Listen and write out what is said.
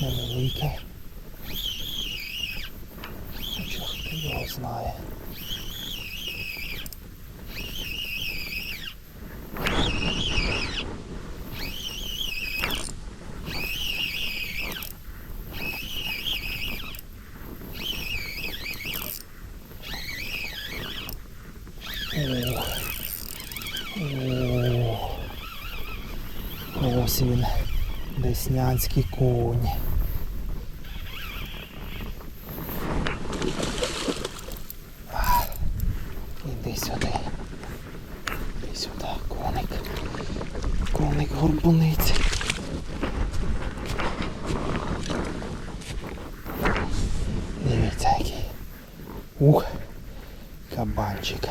може. Хоча хто його знає. Ось він, деснянський конь. Сюди. І сюди. Коник. Коник горбуниці. Дивіться який. Ух, кабанчик.